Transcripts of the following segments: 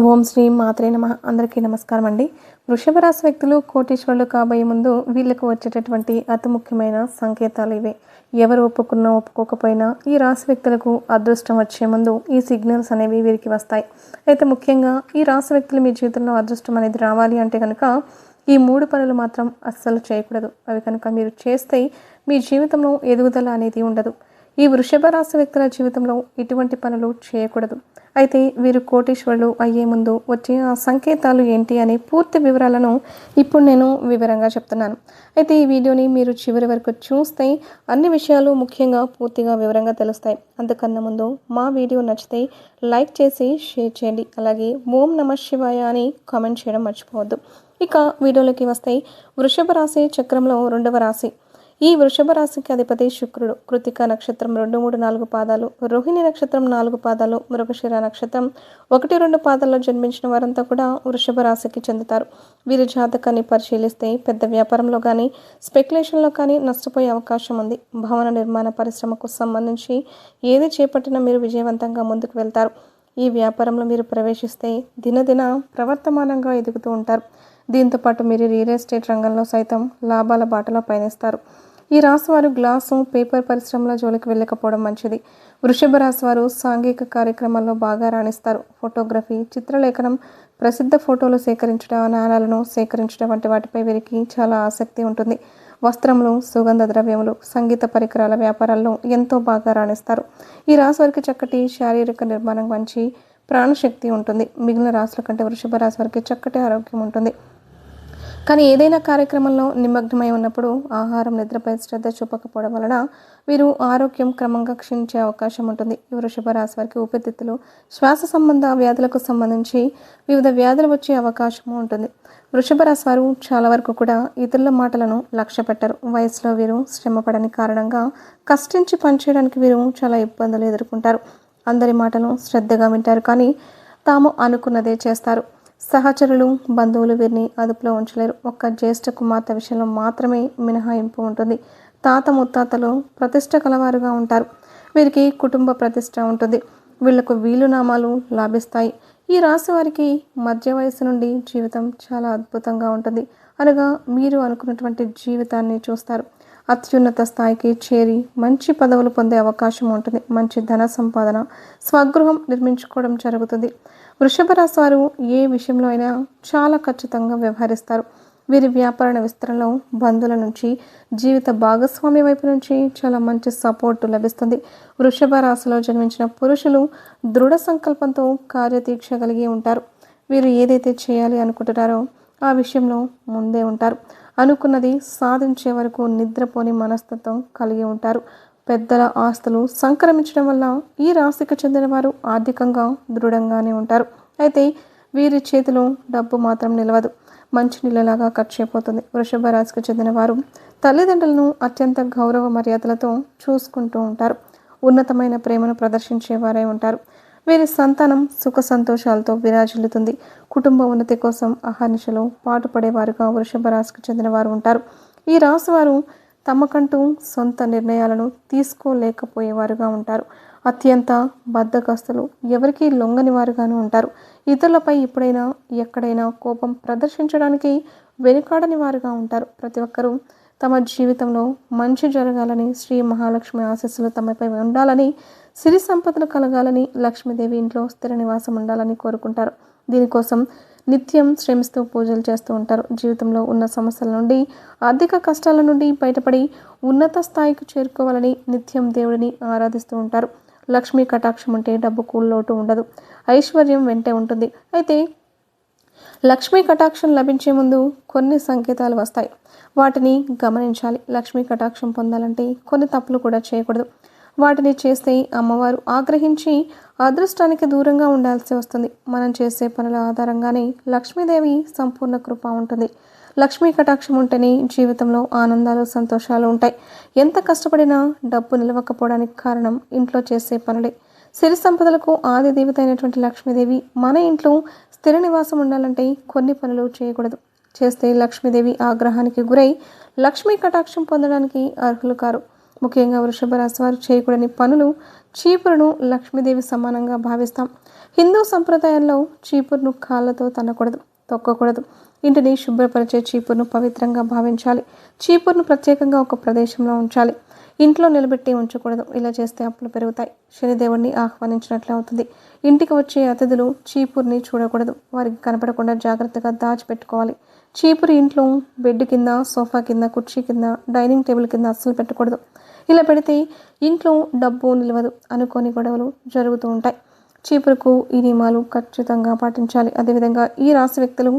ఓం శ్రీ మాత్రే నమ. అందరికీ నమస్కారం అండి వృషభ రాశి వ్యక్తులు కోటీశ్వరులు కాబోయే ముందు వీళ్ళకు వచ్చేటటువంటి అతి ముఖ్యమైన సంకేతాలు ఇవే. ఎవరు ఒప్పుకున్నా ఒప్పుకోకపోయినా ఈ రాశి వ్యక్తులకు అదృష్టం వచ్చే ముందు ఈ సిగ్నల్స్ అనేవి వీరికి వస్తాయి. అయితే ముఖ్యంగా ఈ రాశి వ్యక్తులు మీ జీవితంలో అదృష్టం అనేది రావాలి అంటే కనుక ఈ మూడు పనులు మాత్రం అస్సలు చేయకూడదు. అవి కనుక మీరు చేస్తే మీ జీవితంలో ఎదుగుదల అనేది ఉండదు. ఈ వృషభ రాశి వ్యక్తుల జీవితంలో ఇటువంటి పనులు చేయకూడదు. అయితే వీరు కోటీశ్వరులు అయ్యే ముందు వచ్చే ఆ సంకేతాలు ఏంటి అనే పూర్తి వివరాలను ఇప్పుడు నేను వివరంగా చెప్తున్నాను. అయితే ఈ వీడియోని మీరు చివరి వరకు చూస్తే అన్ని విషయాలు ముఖ్యంగా పూర్తిగా వివరంగా తెలుస్తాయి. అంతకన్నా ముందు మా వీడియో నచ్చితే లైక్ చేసి షేర్ చేయండి. అలాగే ఓం నమ శివాయ అని కామెంట్ చేయడం మర్చిపోవద్దు. ఇక వీడియోలోకి వస్తే వృషభ రాశి చక్రంలో రెండవ రాశి. ఈ వృషభ రాశికి అధిపతి శుక్రుడు. కృతిక నక్షత్రం రెండు మూడు నాలుగు పాదాలు. రోహిణి నక్షత్రం నాలుగు పాదాలు. మృగశిర నక్షత్రం ఒకటి రెండు పాదాల్లో జన్మించిన వారంతా కూడా వృషభ రాశికి చెందుతారు. వీరి జాతకాన్ని పరిశీలిస్తే పెద్ద వ్యాపారంలో కానీ స్పెక్యులేషన్లో కానీ నష్టపోయే అవకాశం ఉంది. భవన నిర్మాణ పరిశ్రమకు సంబంధించి ఏది చేపట్టినా మీరు విజయవంతంగా ముందుకు వెళ్తారు. ఈ వ్యాపారంలో మీరు ప్రవేశిస్తే దినదిన ప్రవర్తమానంగా ఎదుగుతూ ఉంటారు. దీంతోపాటు మీరు రియల్ ఎస్టేట్ రంగంలో సైతం లాభాల బాటలో పయనిస్తారు. ఈ రాశివారు గ్లాసు పేపర్ పరిశ్రమల జోలికి వెళ్ళకపోవడం మంచిది. వృషభ రాశివారు సాంఘిక కార్యక్రమాల్లో బాగా రాణిస్తారు. ఫోటోగ్రఫీ చిత్రలేఖనం ప్రసిద్ధ ఫోటోలు సేకరించడం నాణాలను సేకరించడం వంటి వాటిపై వీరికి చాలా ఆసక్తి ఉంటుంది. వస్త్రములు సుగంధ ద్రవ్యములు సంగీత పరికరాల వ్యాపారాల్లో ఎంతో బాగా రాణిస్తారు. ఈ రాశి వారికి చక్కటి శారీరక నిర్మాణం మంచి ప్రాణశక్తి ఉంటుంది. మిగిలిన రాశుల కంటే వృషభ రాశి వారికి చక్కటి ఆరోగ్యం ఉంటుంది. కానీ ఏదైనా కార్యక్రమంలో నిమగ్నమై ఉన్నప్పుడు ఆహారం నిద్రపై శ్రద్ధ చూపకపోవడం వలన వీరు ఆరోగ్యం క్రమంగా క్షీణించే అవకాశం ఉంటుంది. ఈ వృషభ రాశి వారికి ఊపిరితిత్తులు శ్వాస సంబంధ వ్యాధులకు సంబంధించి వివిధ వ్యాధులు వచ్చే అవకాశం ఉంటుంది. వృషభ రాశి వారు చాలా వరకు కూడా ఇతరుల మాటలను లక్ష్య పెట్టరు. వయసులో వీరు శ్రమపడని కారణంగా కష్టించి పనిచేయడానికి వీరు చాలా ఇబ్బందులు ఎదుర్కొంటారు. అందరి మాటలు శ్రద్ధగా వింటారు కానీ తాము అనుకున్నదే చేస్తారు. సహచరులు బంధువులు వీరిని అదుపులో ఉంచలేరు. ఒక్క జ్యేష్ఠ కుమార్తె విషయంలో మాత్రమే మినహాయింపు ఉంటుంది. తాత ముత్తాతలు ప్రతిష్ట కలవారుగా ఉంటారు. వీరికి కుటుంబ ప్రతిష్ట ఉంటుంది. వీళ్ళకు వీలునామాలు లాభిస్తాయి. ఈ రాశి వారికి మధ్య వయసు నుండి జీవితం చాలా అద్భుతంగా ఉంటుంది. అనగా మీరు అనుకున్నటువంటి జీవితాన్ని చూస్తారు. అత్యున్నత స్థాయికి చేరి మంచి పదవులు పొందే అవకాశం ఉంటుంది. మంచి ధన సంపాదన స్వగృహం నిర్మించుకోవడం జరుగుతుంది. వృషభ రాశి వారు ఏ విషయంలో అయినా చాలా ఖచ్చితంగా వ్యవహరిస్తారు. వీరి వ్యాపారణ విస్తరణలో బంధువుల నుంచి జీవిత భాగస్వామి వైపు నుంచి చాలా మంచి సపోర్టు లభిస్తుంది. వృషభ రాశిలో జన్మించిన పురుషులు దృఢ సంకల్పంతో కార్యదీక్ష కలిగి ఉంటారు. వీరు ఏదైతే చేయాలి అనుకుంటున్నారో ఆ విషయంలో ముందే ఉంటారు. అనుకున్నది సాధించే వరకు నిద్రపోని మనస్తత్వం కలిగి ఉంటారు. పెద్దల ఆస్తులు సంక్రమించడం వల్ల ఈ రాశికి చెందిన వారు ఆర్థికంగా దృఢంగానే ఉంటారు. అయితే వీరి చేతిలో డబ్బు మాత్రం నిలవదు. మంచి నీళ్ళలాగా ఖర్చు అయిపోతుంది వృషభ రాశికి చెందిన వారు తల్లిదండ్రులను అత్యంత గౌరవ మర్యాదలతో చూసుకుంటూ ఉంటారు. ఉన్నతమైన ప్రేమను ప్రదర్శించేవారై ఉంటారు. వీరి సంతానం సుఖ సంతోషాలతో విరాజిల్లుతుంది. కుటుంబ ఉన్నతి కోసం అహర్నిశలో పాటుపడేవారుగా వృషభ రాశికి చెందిన వారు ఉంటారు. ఈ రాశి వారు తమకంటూ సొంత నిర్ణయాలను తీసుకోలేకపోయేవారుగా ఉంటారు. అత్యంత బద్ధకస్తులు ఎవరికీ లొంగని వారుగాను ఉంటారు. ఇతరులపై ఎప్పుడైనా ఎక్కడైనా కోపం ప్రదర్శించడానికి వెనుకాడని వారుగా ఉంటారు. ప్రతి ఒక్కరూ తమ జీవితంలో మంచి జరగాలని శ్రీ మహాలక్ష్మి ఆశస్సులు తమపై ఉండాలని సిరి సంపదలు కలగాలని లక్ష్మీదేవి ఇంట్లో స్థిర నివాసం ఉండాలని కోరుకుంటారు. దీనికోసం నిత్యం శ్రమిస్తూ పూజలు చేస్తూ ఉంటారు. జీవితంలో ఉన్న సమస్యల నుండి ఆర్థిక కష్టాల నుండి బయటపడి ఉన్నత స్థాయికి చేరుకోవాలని నిత్యం దేవుడిని ఆరాధిస్తూ ఉంటారు. లక్ష్మీ కటాక్షం ఉంటే డబ్బుకు లోటు ఉండదు. ఐశ్వర్యం వెంటే ఉంటుంది. అయితే లక్ష్మీ కటాక్షం లభించే ముందు కొన్ని సంకేతాలు వస్తాయి. వాటిని గమనించాలి. లక్ష్మీ కటాక్షం పొందాలంటే కొన్ని తప్పులు కూడా చేయకూడదు. వాటిని చేస్తే అమ్మవారు ఆగ్రహించి అదృష్టానికి దూరంగా ఉండాల్సి వస్తుంది. మనం చేసే పనుల ఆధారంగానే లక్ష్మీదేవి సంపూర్ణ కృప ఉంటుంది. లక్ష్మీ కటాక్షం ఉంటేనే జీవితంలో ఆనందాలు సంతోషాలు ఉంటాయి. ఎంత కష్టపడినా డబ్బు నిలవకపోవడానికి కారణం ఇంట్లో చేసే పనులే. సిరి సంపదలకు ఆది దేవత అయినటువంటి లక్ష్మీదేవి మన ఇంట్లో స్థిర నివాసం ఉండాలంటే కొన్ని పనులు చేయకూడదు. చేస్తే లక్ష్మీదేవి ఆగ్రహానికి గురై లక్ష్మీ కటాక్షం పొందడానికి అర్హులు కారు. ముఖ్యంగా వృషభ రాశి వారు చేయకూడని పనులు చీపురును లక్ష్మీదేవి సమానంగా భావిస్తాం. హిందూ సంప్రదాయంలో చీపురును కాళ్ళతో తనకూడదు తొక్కకూడదు. ఇంటిని శుభ్రపరిచే చీపురును పవిత్రంగా భావించాలి. చీపురును ప్రత్యేకంగా ఒక ప్రదేశంలో ఉంచాలి. ఇంట్లో నిలబెట్టి ఉంచకూడదు. ఇలా చేస్తే అప్పులు పెరుగుతాయి. శనిదేవుడిని ఆహ్వానించినట్లే అవుతుంది. ఇంటికి వచ్చే అతిథులు చీపుర్ని చూడకూడదు. వారికి కనపడకుండా జాగ్రత్తగా దాచిపెట్టుకోవాలి. చీపురు ఇంట్లో బెడ్ కింద సోఫా కింద కుర్చీ కింద డైనింగ్ టేబుల్ కింద అస్సలు పెట్టకూడదు. ఇలా పెడితే ఇంట్లో డబ్బు నిలవదు అనుకోని గొడవలు జరుగుతూ ఉంటాయి. చీపురుకు ఈ నియమాలు ఖచ్చితంగా పాటించాలి. అదేవిధంగా ఈ రాశి వ్యక్తులు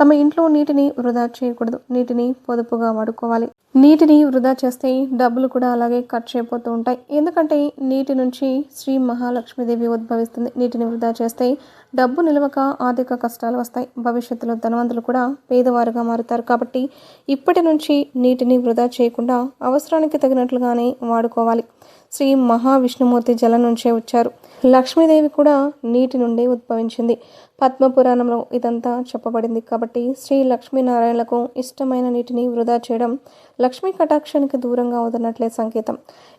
తమ ఇంట్లో నీటిని వృధా చేయకూడదు. నీటిని పొదుపుగా వాడుకోవాలి. నీటిని వృధా చేస్తే డబ్బులు కూడా అలాగే ఖర్చు అయిపోతూ ఉంటాయి. ఎందుకంటే నీటి నుంచి శ్రీ మహాలక్ష్మీదేవి ఉద్భవిస్తుంది. నీటిని వృధా చేస్తే డబ్బు నిలవక ఆర్థిక కష్టాలు వస్తాయి. భవిష్యత్తులో ధనవంతులు కూడా పేదవారుగా మారుతారు. కాబట్టి ఇప్పటి నుంచి నీటిని వృధా చేయకుండా అవసరానికి తగినట్లుగానే వాడుకోవాలి. శ్రీ మహావిష్ణుమూర్తి జలం నుంచే వచ్చారు. లక్ష్మీదేవి కూడా నీటి నుండి ఉద్భవించింది. పద్మపురాణంలో ఇదంతా చెప్పబడింది. కాబట్టి శ్రీ లక్ష్మీనారాయణలకు ఇష్టమైన నీటిని వృధా చేయడం లక్ష్మీ కటాక్షానికి దూరంగా వదనట్లే సంకేతం.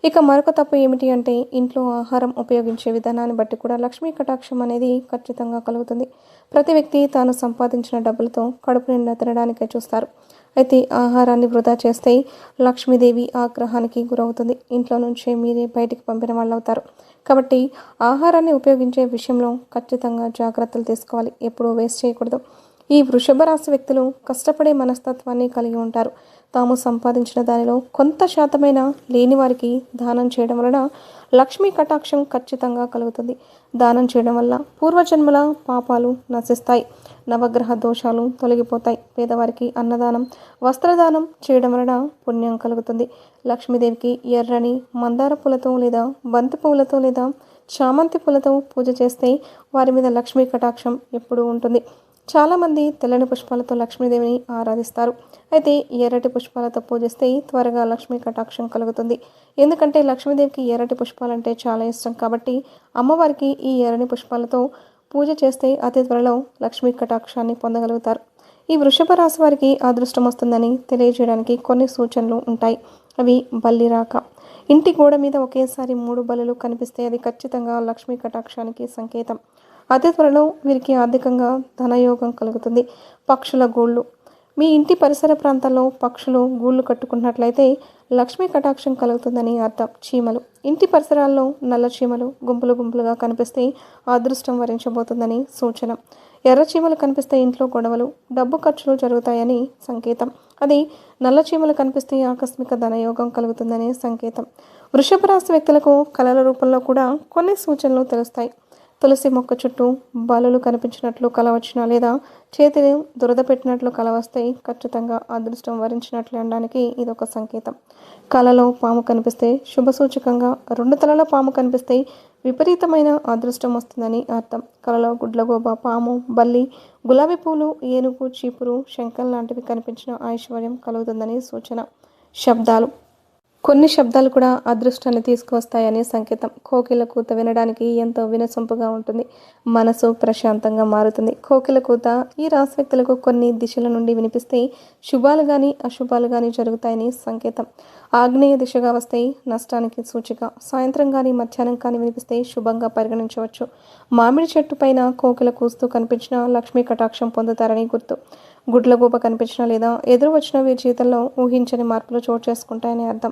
ఇక మరొక తప్పు ఏమిటి అంటే ఇంట్లో ఆహారం ఉపయోగించే విధానాన్ని బట్టి కూడా లక్ష్మీ కటాక్షం అనేది ఖచ్చితంగా కలుగుతుంది. ప్రతి వ్యక్తి తాను సంపాదించిన డబ్బులతో కడుపు నిండా తినడానికే చూస్తారు. అయితే ఆహారాన్ని వృధా చేస్తే లక్ష్మీదేవి ఆగ్రహానికి గురవుతుంది. ఇంట్లో నుంచే మీరే బయటికి పంపిన వాళ్ళు అవుతారు కాబట్టి ఆహారాన్ని ఉపయోగించే విషయంలో ఖచ్చితంగా జాగ్రత్తలు తీసుకోవాలి. ఎప్పుడూ వేస్ట్ చేయకూడదు. ఈ వృషభ రాశి వ్యక్తులు కష్టపడే మనస్తత్వాన్ని కలిగి ఉంటారు. తాము సంపాదించిన దానిలో కొంత శాతమైన లేని వారికి దానం చేయడం వలన లక్ష్మీ కటాక్షం ఖచ్చితంగా కలుగుతుంది. దానం చేయడం వల్ల పూర్వజన్మల పాపాలు నశిస్తాయి. నవగ్రహ దోషాలు తొలగిపోతాయి. పేదవారికి అన్నదానం వస్త్రదానం చేయడం వలన పుణ్యం కలుగుతుంది. లక్ష్మీదేవికి ఎర్రని మందార పూలతో లేదా బంతి పువ్వులతో లేదా చామంతి పూలతో పూజ చేస్తే వారి మీద లక్ష్మీ కటాక్షం ఎప్పుడూ ఉంటుంది. చాలామంది తెల్లని పుష్పాలతో లక్ష్మీదేవిని ఆరాధిస్తారు. అయితే ఎర్రటి పుష్పాలతో పూజిస్తే త్వరగా లక్ష్మీ కటాక్షం కలుగుతుంది. ఎందుకంటే లక్ష్మీదేవికి ఎర్రటి పుష్పాలంటే చాలా ఇష్టం కాబట్టి అమ్మవారికి ఈ ఎర్రని పుష్పాలతో పూజ చేస్తే అతి త్వరలో లక్ష్మీ కటాక్షాన్ని పొందగలుగుతారు. ఈ వృషభ రాశి వారికి అదృష్టం వస్తుందని తెలియజేయడానికి కొన్ని సూచనలు ఉంటాయి. అవి బల్లి రాక. ఇంటి గోడ మీద ఒకేసారి మూడు బలులు కనిపిస్తే అది ఖచ్చితంగా లక్ష్మీ కటాక్షానికి సంకేతం. అతి త్వరలో వీరికి ఆర్థికంగా ధనయోగం కలుగుతుంది. పక్షుల గూళ్ళు. మీ ఇంటి పరిసర ప్రాంతాల్లో పక్షులు గూళ్ళు కట్టుకున్నట్లయితే లక్ష్మీ కటాక్షం కలుగుతుందని అర్థం. చీమలు. ఇంటి పరిసరాల్లో నల్ల చీమలు గుంపులు గుంపులుగా కనిపిస్తే అదృష్టం వరించబోతుందని సూచన. ఎర్ర చీమలు కనిపిస్తే ఇంట్లో గొడవలు డబ్బు ఖర్చులు జరుగుతాయని సంకేతం. అది నల్ల చీమలు కనిపిస్తే ఆకస్మిక ధనయోగం కలుగుతుందనే సంకేతం. వృషభ రాశి వ్యక్తులకు కళల రూపంలో కూడా కొన్ని సూచనలు తెలుస్తాయి. తులసి మొక్క చుట్టూ బలలు కనిపించినట్లు కల వచ్చినా లేదా? చేతిని దురద పెట్టినట్లు కల వస్తే ఖచ్చితంగా అదృష్టం వరించినట్లు అనడానికి ఇది ఒక సంకేతం. కలలో పాము కనిపిస్తే శుభ సూచకంగా రెండు తలల పాము కనిపిస్తే విపరీతమైన అదృష్టం వస్తుందని అర్థం. కలలో గుడ్లగోబ పాము బల్లి గులాబీ పూలు ఏనుగు చీపురు శంఖం లాంటివి కనిపించిన ఐశ్వర్యం కలుగుతుందని సూచన. శబ్దాలు. కొన్ని శబ్దాలు కూడా అదృష్టాన్ని తీసుకువస్తాయనే సంకేతం. కోకిల కూత వినడానికి ఎంతో వినసొంపుగా ఉంటుంది. మనసు ప్రశాంతంగా మారుతుంది. కోకిల కూత ఈ రాశి వ్యక్తులకు కొన్ని దిశల నుండి వినిపిస్తే శుభాలు కానీ అశుభాలు కానీ జరుగుతాయని సంకేతం. ఆగ్నేయ దిశగా వస్తే నష్టానికి సూచిక. సాయంత్రం కానీ మధ్యాహ్నం కానీ వినిపిస్తే శుభంగా పరిగణించవచ్చు. మామిడి చెట్టు పైన కోకిల కూస్తూ కనిపించిన లక్ష్మీ కటాక్షం పొందుతారని గుర్తు. గుడ్లగూబ కనిపించిన లేదా ఎదురు వచ్చిన వీరి జీవితంలో ఊహించని మార్పులు చోటు చేసుకుంటాయని అర్థం.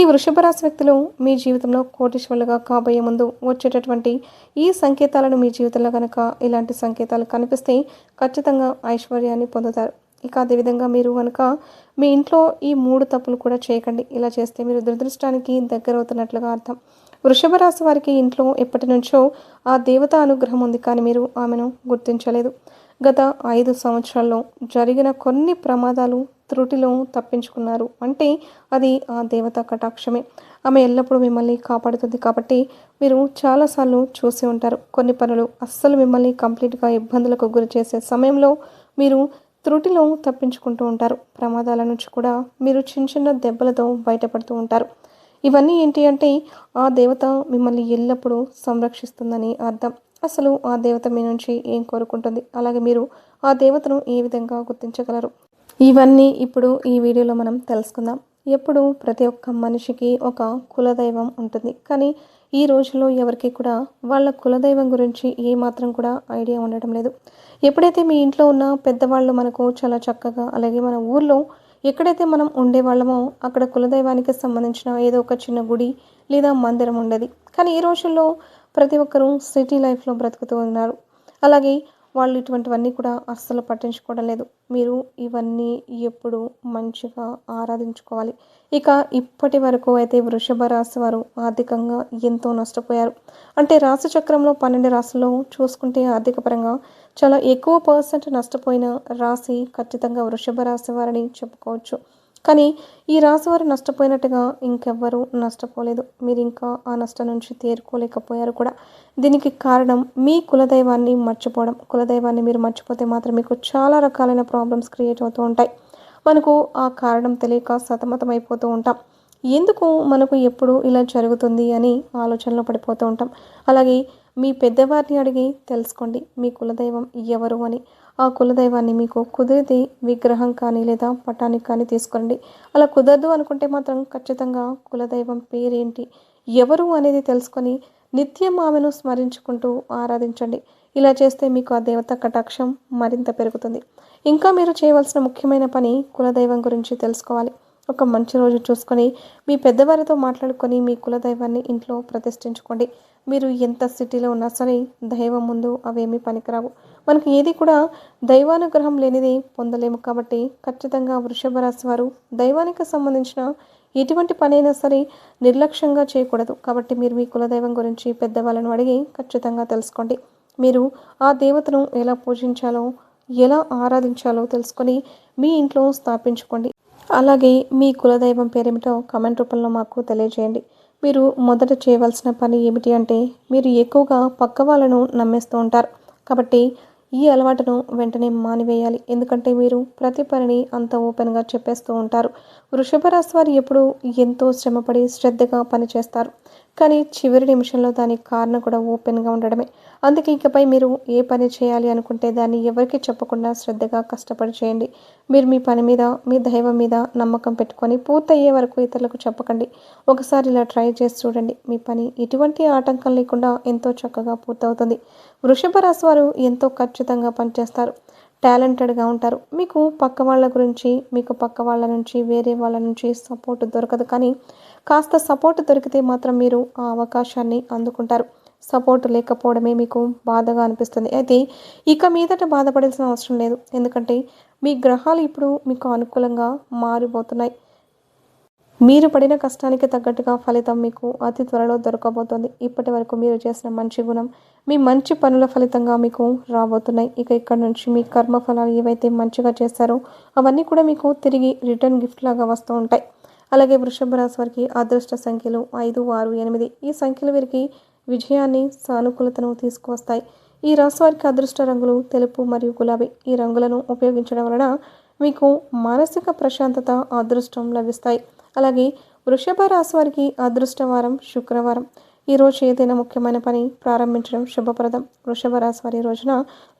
ఈ వృషభ రాశి వ్యక్తులు మీ జీవితంలో కోటీశ్వరులుగా కాబోయే ముందు వచ్చేటటువంటి ఈ సంకేతాలను మీ జీవితంలో కనుక ఇలాంటి సంకేతాలు కనిపిస్తే ఖచ్చితంగా ఐశ్వర్యాన్ని పొందుతారు. ఇక అదేవిధంగా మీరు కనుక మీ ఇంట్లో ఈ మూడు తప్పులు కూడా చేయకండి. ఇలా చేస్తే మీరు దురదృష్టానికి దగ్గర అవుతున్నట్లుగా అర్థం. వృషభ రాశి వారికి ఇంట్లో ఎప్పటి నుంచో ఆ దేవత అనుగ్రహం ఉంది కానీ మీరు ఆమెను గుర్తించలేదు. గత ఐదు సంవత్సరాల్లో జరిగిన కొన్ని ప్రమాదాలు త్రుటిలో తప్పించుకున్నారు. అంటే అది ఆ దేవత కటాక్షమే. ఆమె ఎల్లప్పుడూ మిమ్మల్ని కాపాడుతుంది కాబట్టి మీరు చాలాసార్లు చూసి ఉంటారు. కొన్ని పనులు అస్సలు మిమ్మల్ని కంప్లీట్గా ఇబ్బందులకు గురి చేసే సమయంలో మీరు త్రుటిలో తప్పించుకుంటూ ఉంటారు. ప్రమాదాల నుంచి కూడా మీరు చిన్న చిన్న దెబ్బలతో బయటపడుతూ ఉంటారు. ఇవన్నీ ఏంటి అంటే ఆ దేవత మిమ్మల్ని ఎల్లప్పుడూ సంరక్షిస్తుందని అర్థం. అసలు ఆ దేవత మీ నుంచి ఏం కోరుకుంటుంది? అలాగే మీరు ఆ దేవతను ఏ విధంగా గుర్తించగలరు? ఇవన్నీ ఇప్పుడు ఈ వీడియోలో మనం తెలుసుకుందాం. ఎప్పుడు ప్రతి ఒక్క మనిషికి ఒక కులదైవం ఉంటుంది. కానీ ఈ రోజుల్లో ఎవరికి కూడా వాళ్ళ కులదైవం గురించి ఏమాత్రం కూడా ఐడియా ఉండటం లేదు. ఎప్పుడైతే మీ ఇంట్లో ఉన్న పెద్దవాళ్ళు మనకు చాలా చక్కగా అలాగే మన ఊర్లో ఎక్కడైతే మనం ఉండేవాళ్ళమో అక్కడ కులదైవానికి సంబంధించిన ఏదో ఒక చిన్న గుడి లేదా మందిరం ఉండేది. కానీ ఈ రోజుల్లో ప్రతి ఒక్కరూ సిటీ లైఫ్లో బ్రతుకుతూ ఉన్నారు. అలాగే వాళ్ళు ఇటువంటివన్నీ కూడా అస్సలు పట్టించుకోవడం లేదు. మీరు ఇవన్నీ ఎప్పుడు మంచిగా ఆరాధించుకోవాలి. ఇక ఇప్పటి వరకు అయితే వృషభ రాశి వారు ఆర్థికంగా ఎంతో నష్టపోయారు. అంటే రాశి చక్రంలో పన్నెండు రాశుల్లో చూసుకుంటే ఆర్థిక పరంగా చాలా ఎక్కువ పర్సెంట్ నష్టపోయిన రాశి ఖచ్చితంగా వృషభ రాశి వారని చెప్పుకోవచ్చు. కానీ ఈ రాశివారు నష్టపోయినట్టుగా ఇంకెవ్వరూ నష్టపోలేదు. మీరు ఇంకా ఆ నష్టం నుంచి తేరుకోలేకపోయారు కూడా. దీనికి కారణం మీ కులదైవాన్ని మర్చిపోవడం. కులదైవాన్ని మీరు మర్చిపోతే మాత్రం మీకు చాలా రకాలైన ప్రాబ్లమ్స్ క్రియేట్ అవుతూ ఉంటాయి. మనకు ఆ కారణం తెలియక సతమతం అయిపోతూ ఉంటాం. ఎందుకు మనకు ఎప్పుడు ఇలా జరుగుతుంది అని ఆలోచనలో పడిపోతూ ఉంటాం. అలాగే మీ పెద్దవారిని అడిగి తెలుసుకోండి. మీ కులదైవం ఎవరు అని. ఆ కులదైవాన్ని మీకు కుదిరితే విగ్రహం కానీ లేదా పటానికి కానీ తీసుకోండి అలా కుదరదు అనుకుంటే మాత్రం ఖచ్చితంగా కులదైవం పేరేంటి ఎవరు అనేది తెలుసుకొని నిత్యం ఆమెను స్మరించుకుంటూ ఆరాధించండి. ఇలా చేస్తే మీకు ఆ దేవత కటాక్షం మరింత పెరుగుతుంది. ఇంకా మీరు చేయవలసిన ముఖ్యమైన పని కులదైవం గురించి తెలుసుకోవాలి. ఒక మంచి రోజు చూసుకొని మీ పెద్దవారితో మాట్లాడుకొని మీ కులదైవాన్ని ఇంట్లో ప్రతిష్ఠించుకోండి. మీరు ఎంత సిటీలో ఉన్నా సరే దైవం ముందు అవేమీ పనికిరావు. మనకు ఏది కూడా దైవానుగ్రహం లేనిది పొందలేము కాబట్టి ఖచ్చితంగా వృషభ రాశి వారు దైవానికి సంబంధించిన ఎటువంటి పనైనా సరే నిర్లక్ష్యంగా చేయకూడదు. కాబట్టి మీరు మీ కులదైవం గురించి పెద్దవాళ్ళను అడిగి ఖచ్చితంగా తెలుసుకోండి. మీరు ఆ దేవతను ఎలా పూజించాలో ఎలా ఆరాధించాలో తెలుసుకొని మీ ఇంట్లో స్థాపించుకోండి. అలాగే మీ కులదైవం పేరేమిటో కమెంట్ రూపంలో మాకు తెలియజేయండి. మీరు మొదట చేయవలసిన పని ఏమిటి అంటే మీరు ఎక్కువగా పక్క వాళ్ళను నమ్మేస్తూ ఉంటారు. కాబట్టి ఈ అలవాటును వెంటనే మానివేయాలి. ఎందుకంటే మీరు ప్రతి పనిని అంత ఓపెన్గా చెప్పేస్తూ ఉంటారు. వృషభ రాశి వారు ఎప్పుడు ఎంతో శ్రమపడి శ్రద్ధగా పనిచేస్తారు. కానీ చివరి నిమిషంలో దానికి కారణం కూడా ఓపెన్గా ఉండడమే. అందుకే ఇకపై మీరు ఏ పని చేయాలి అనుకుంటే దాన్ని ఎవరికి చెప్పకుండా శ్రద్ధగా కష్టపడి చేయండి. మీరు మీ పని మీద మీ దైవం మీద నమ్మకం పెట్టుకొని పూర్తయ్యే వరకు ఇతరులకు చెప్పకండి. ఒకసారి ఇలా ట్రై చేసి చూడండి. మీ పని ఎటువంటి ఆటంకం లేకుండా ఎంతో చక్కగా పూర్తవుతుంది. వృషభ రాశి వారు ఎంతో ఖచ్చితంగా పనిచేస్తారు. టాలెంటెడ్గా ఉంటారు. మీకు పక్క వాళ్ళ గురించి మీకు పక్క వాళ్ళ నుంచి వేరే వాళ్ళ నుంచి సపోర్ట్ దొరకదు. కానీ కాస్త సపోర్ట్ దొరికితే మాత్రం మీరు ఆ అవకాశాన్ని అందుకుంటారు. సపోర్ట్ లేకపోవడమే మీకు బాధగా అనిపిస్తుంది. అయితే ఇక మీదట బాధపడాల్సిన అవసరం లేదు. ఎందుకంటే మీ గ్రహాలు ఇప్పుడు మీకు అనుకూలంగా మారిపోతున్నాయి. మీరు పడిన కష్టానికి తగ్గట్టుగా ఫలితం మీకు అతి త్వరలో దొరకబోతోంది. ఇప్పటి వరకు మీరు చేసిన మంచి గుణం మీ మంచి పనుల ఫలితంగా మీకు రాబోతున్నాయి. ఇక ఇక్కడ నుంచి మీ కర్మ ఫలాలు ఏవైతే మంచిగా చేస్తారో అవన్నీ కూడా మీకు తిరిగి రిటర్న్ గిఫ్ట్ లాగా వస్తూ ఉంటాయి. అలాగే వృషభ రాశి వారికి అదృష్ట సంఖ్యలు ఐదు ఆరు ఎనిమిది. ఈ సంఖ్యలు వీరికి విజయాన్ని సానుకూలతను తీసుకువస్తాయి. ఈ రాశి వారికి అదృష్ట రంగులు తెలుపు మరియు గులాబీ. ఈ రంగులను ఉపయోగించడం వలన మీకు మానసిక ప్రశాంతత అదృష్టం లభిస్తాయి. అలాగే వృషభ రాశి వారికి అదృష్టవారం శుక్రవారం. ఈరోజు ఏదైనా ముఖ్యమైన పని ప్రారంభించడం శుభప్రదం. వృషభ రాశి వారి రోజున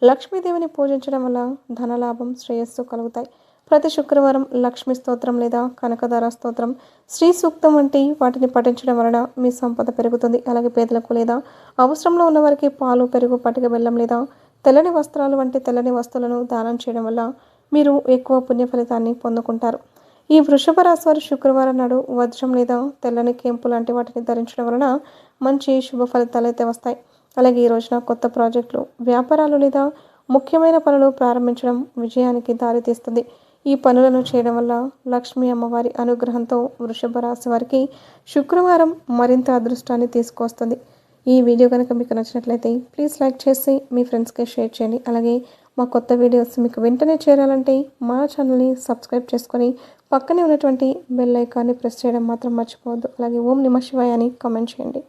లక్ష్మీదేవిని పూజించడం వల్ల ధనలాభం శ్రేయస్సు కలుగుతాయి. ప్రతి శుక్రవారం లక్ష్మీ స్తోత్రం లేదా కనకదార స్తోత్రం శ్రీ సూక్తం వంటి వాటిని పఠించడం వలన మీ సంపద పెరుగుతుంది. అలాగే పేదలకు లేదా అవసరంలో ఉన్న వారికి పాలు పెరుగు పటిక బెల్లం లేదా తెల్లని వస్త్రాలు వంటి తెల్లని వస్తువులను దానం చేయడం వల్ల మీరు ఎక్కువ పుణ్య ఫలితాన్ని పొందుకుంటారు. ఈ వృషభ రాశి వారు శుక్రవారం నాడు వజ్రం లేదా తెల్లని కెంపు లాంటి వాటిని ధరించడం వలన మంచి శుభ ఫలితాలు అయితే వస్తాయి. అలాగే ఈ రోజున కొత్త ప్రాజెక్టులు వ్యాపారాలు లేదా ముఖ్యమైన పనులు ప్రారంభించడం విజయానికి దారితీస్తుంది ఈ పనులను చేయడం వల్ల లక్ష్మీ అమ్మవారి అనుగ్రహంతో వృషభ రాశి వారికి శుక్రవారం మరింత అదృష్టాన్ని తీసుకొస్తుంది. ఈ వీడియో కనుక మీకు నచ్చినట్లయితే ప్లీజ్ లైక్ చేసి మీ ఫ్రెండ్స్కి షేర్ చేయండి. అలాగే మా కొత్త వీడియోస్ మీకు వెంటనే చేరాలంటే మా ఛానల్ని సబ్స్క్రైబ్ చేసుకొని పక్కనే ఉన్నటువంటి బెల్ ఐకాన్ని ప్రెస్ చేయడం మాత్రం మర్చిపోవద్దు. అలాగే ఓం నిమ శివాయ అని కామెంట్ చేయండి.